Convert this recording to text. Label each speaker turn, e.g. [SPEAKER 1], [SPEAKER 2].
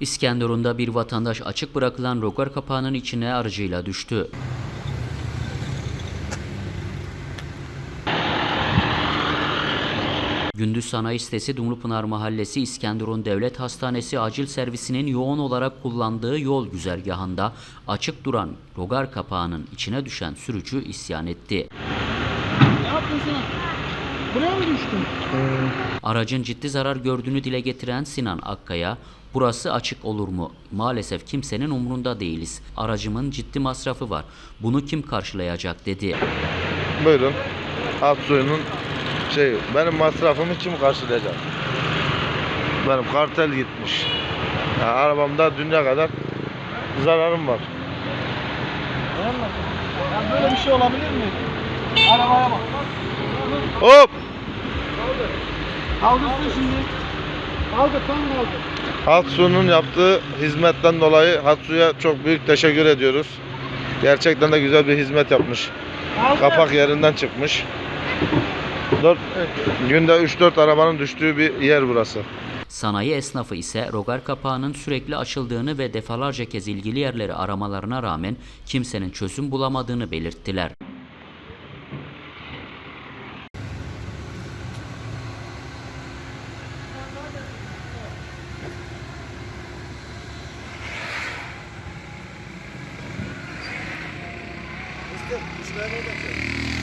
[SPEAKER 1] İskenderun'da bir vatandaş açık bırakılan rogar kapağının içine aracıyla düştü. Gündüz Sanayi Sitesi Dumlupınar Mahallesi İskenderun Devlet Hastanesi acil servisinin yoğun olarak kullandığı yol güzergahında açık duran rogar kapağının içine düşen sürücü isyan etti.
[SPEAKER 2] Ne yaptın sen? Buraya mı düştün?
[SPEAKER 1] Aracın ciddi zarar gördüğünü dile getiren Sinan Akkaya, burası açık olur mu? Maalesef kimsenin umrunda değiliz. Aracımın ciddi masrafı var. Bunu kim karşılayacak dedi.
[SPEAKER 3] Buyurun. Alt suyunun şey benim masrafımı kim karşılayacak? Benim kartel gitmiş. Ya arabamda dünya kadar zararım var.
[SPEAKER 2] Ya böyle bir şey olabilir mi? Arabaya bak.
[SPEAKER 3] Hop!
[SPEAKER 2] Kaldırsın şimdi. Kaldır tam kaldır.
[SPEAKER 3] Hat suyunun yaptığı hizmetten dolayı Hat suya çok büyük teşekkür ediyoruz. Gerçekten de güzel bir hizmet yapmış.
[SPEAKER 2] Kaldır.
[SPEAKER 3] Kapak yerinden çıkmış. 4, günde 3-4 arabanın düştüğü bir yer burası.
[SPEAKER 1] Sanayi esnafı ise rogar kapağının sürekli açıldığını ve defalarca kez ilgili yerleri aramalarına rağmen kimsenin çözüm bulamadığını belirttiler. Yok, düşmeye ne olacak?